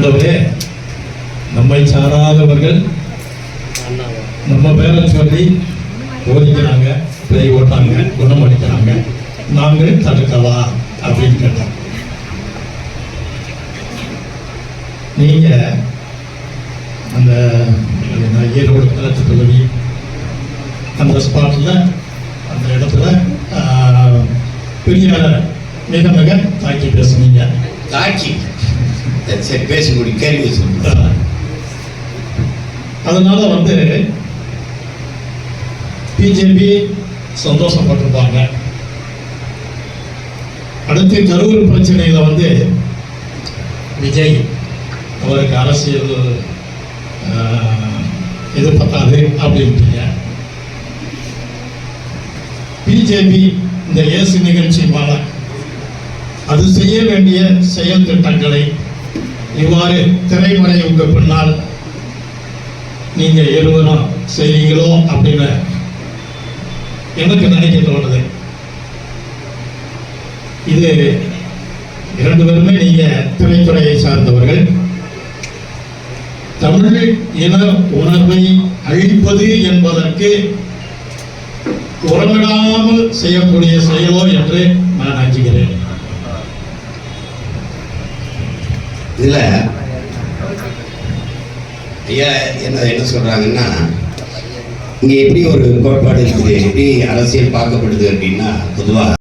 ஆண்டவரே நம்மை சாராதவர்கள் நம்ம பேரை சொல்லி ஓதிக்கிறாங்க பிழை ஓட்டாங்க குணமளிக்கிறாங்க நாங்கள் தடுக்கவா அப்படின்னு கேட்டோம் நீங்க அந்த ஈரோடு கலத்து பகுதி அந்த ஸ்பாட்டில் அந்த இடத்துல பெரிய மிக மிக தாக்கி பேசுனீங்க. தாக்கி. சரி, பேசி முடி கேள்வி அதனால வந்து பிஜேபி சந்தோஷப்பட்டிருப்பாங்க. அடுத்து கரூர் பிரச்சனையில் வந்து விஜய் அவருக்கு அரசியல் இது பத்தாது அப்படின்ட்டீங்க. பிஜேபி இந்த இயேசு நிகழ்ச்சி மேல அது செய்ய வேண்டிய செயல் திட்டங்களை இவ்வாறு திரைமறைவுக்கு பின்னால் நீங்க இருவரும் செய்வீங்களோ அப்படின்னு எனக்கு நினைக்க தோணுது. இது இரண்டு பேருமே நீங்க திரைத்துறையை சார்ந்தவர்கள். தமிழ் இன உணர்வை அழிப்பது என்பதற்கு உறவிடாமல் செய்யக்கூடிய செயலோ என்று நான் அஞ்சுகிறேன் இதில் ஐயா என்ன என்ன சொல்கிறாங்கன்னா இங்கே எப்படி ஒரு கோட்பாடு இருக்குது எப்படி அரசியல் பார்க்கப்படுது அப்படின்னா பொதுவாக